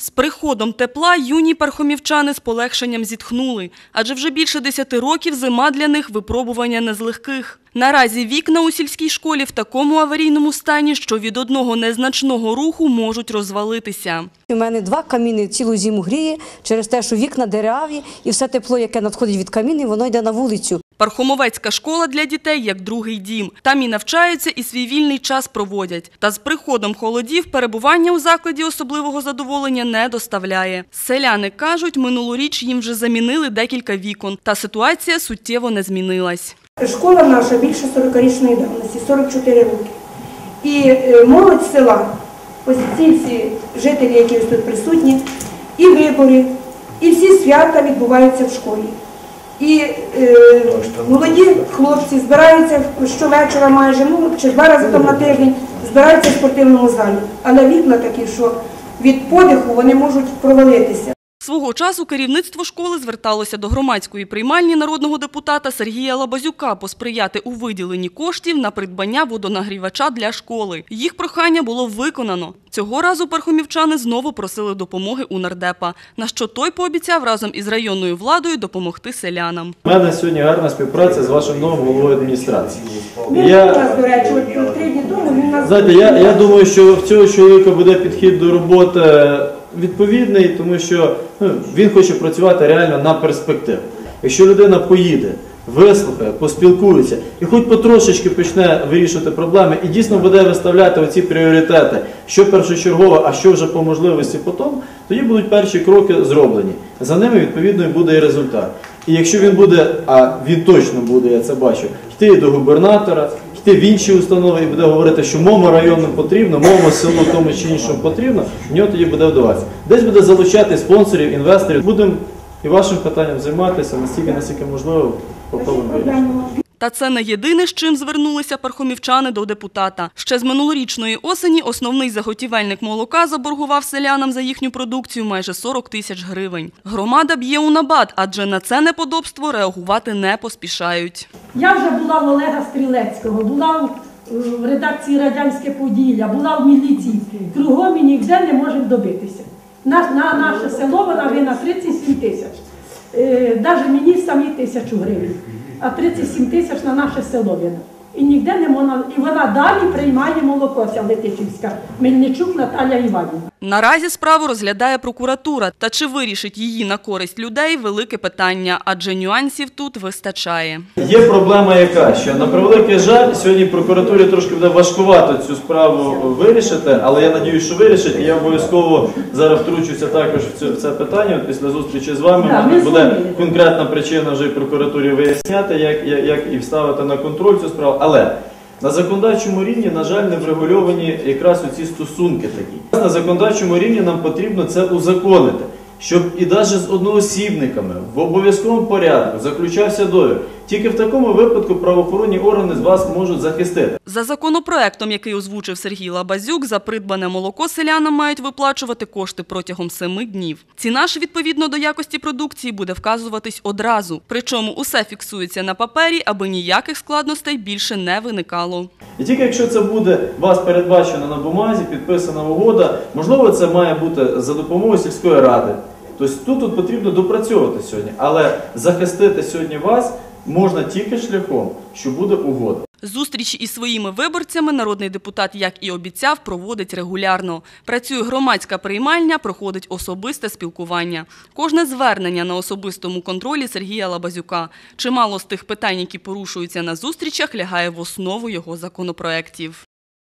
З приходом тепла юні пархомівчани з полегшенням зітхнули, адже вже більше 10 років зима для них випробування не з легких. Наразі вікна у сільській школі в такому аварійному стані, що від одного незначного руху можуть розвалитися. У мене два каміни цілу зиму гріє через те, що вікна дереві і все тепло, яке надходить від камінів, воно йде на вулицю. Пархомовецька школа для дітей як другий дім. Там і навчаються, і свій вільний час проводять. Та з приходом холодів перебування у закладі особливого задоволення не доставляє. Селяни кажуть, минулоріч їм вже замінили декілька вікон, та ситуація суттєво не змінилась. Школа наша більше 40-річної давності, 44 роки. І е, молодь села, ось ці всі жителі, які тут присутні, і вибори, і всі свята відбуваються в школі. І е, молоді хлопці збираються щовечора майже, ну чи два рази там на тиждень, збираються в спортивному залі. Але вікна такі, що від подиху вони можуть провалитися. Свого часу керівництво школи зверталося до громадської приймальні народного депутата Сергія Лабазюка посприяти у виділенні коштів на придбання водонагрівача для школи. Їх прохання було виконано. Цього разу пархомівчани знову просили допомоги у нардепа, на що той пообіцяв разом із районною владою допомогти селянам. У мене сьогодні гарна співпраця з вашим новим головою адміністрації. Я, знаєте, я, я думаю, що в цього чоловіка буде підхід до роботи відповідний, тому що ну, він хоче працювати реально на перспективу. Якщо людина поїде, вислухає, поспілкується і хоч потрошечки почне вирішувати проблеми і дійсно буде виставляти оці пріоритети, що першочергове, а що вже по можливості потім, тоді будуть перші кроки зроблені. За ними відповідно буде і результат. І якщо він буде, а він точно буде, я це бачу, йти до губернатора, йти в інші установи і буде говорити, що моєму району потрібно, моєму селу тому чи іншому потрібно, в нього тоді буде вдаватися. Десь буде залучати спонсорів, інвесторів. Будемо і вашим питанням займатися настільки, наскільки можливо, попробуємо вирішити. Та це не єдине, з чим звернулися пархомівчани до депутата. Ще з минулорічної осені основний заготівельник молока заборгував селянам за їхню продукцію майже 40 тисяч гривень. Громада б'є у набат, адже на це неподобство реагувати не поспішають. Я вже була в Олега Стрілецького, була в, редакції Радянське Поділля, була в міліції. Кругом і ніде не можемо добитися. На, на наше село вона вина 37 тисяч. Е, Навіть мені самі тисячу гривень. А 37 тисяч на наше село вина. І ніде не можна. І вона далі приймає молоко, ця Летичівська. Мельничук Наталя Іванівна. Наразі справу розглядає прокуратура. Та чи вирішить її на користь людей – велике питання, адже нюансів тут вистачає. Є проблема яка, що на превеликий жаль, сьогодні прокуратурі трошки буде важкувато цю справу вирішити, але я надіюсь, що вирішить, і я обов'язково зараз втручуся також в це, в це питання. От Після зустрічі з вами Да, буде зуміли. конкретна причина вже прокуратурі виясняти, як, як, як і вставити на контроль цю справу. Але на законодавчому рівні, на жаль, не врегульовані якраз оці стосунки такі. На законодавчому рівні нам потрібно це узаконити, щоб і навіть з одноосібниками в обов'язковому порядку заключався довір. Тільки в такому випадку правоохоронні органи з вас можуть захистити. За законопроектом, який озвучив Сергій Лабазюк, за придбане молоко селянам мають виплачувати кошти протягом семи днів. Ціна ж, відповідно до якості продукції, буде вказуватись одразу. Причому усе фіксується на папері, аби ніяких складностей більше не виникало. І тільки якщо це буде у вас передбачено на бумазі, підписана угода, можливо, це має бути за допомогою сільської ради. Тобто тут, тут потрібно допрацьовувати сьогодні, але захистити сьогодні вас можна тільки шляхом, що буде угода. Зустрічі із своїми виборцями народний депутат, як і обіцяв, проводить регулярно. Працює громадська приймальня, проходить особисте спілкування. Кожне звернення на особистому контролі Сергія Лабазюка. Чимало з тих питань, які порушуються на зустрічах, лягає в основу його законопроєктів.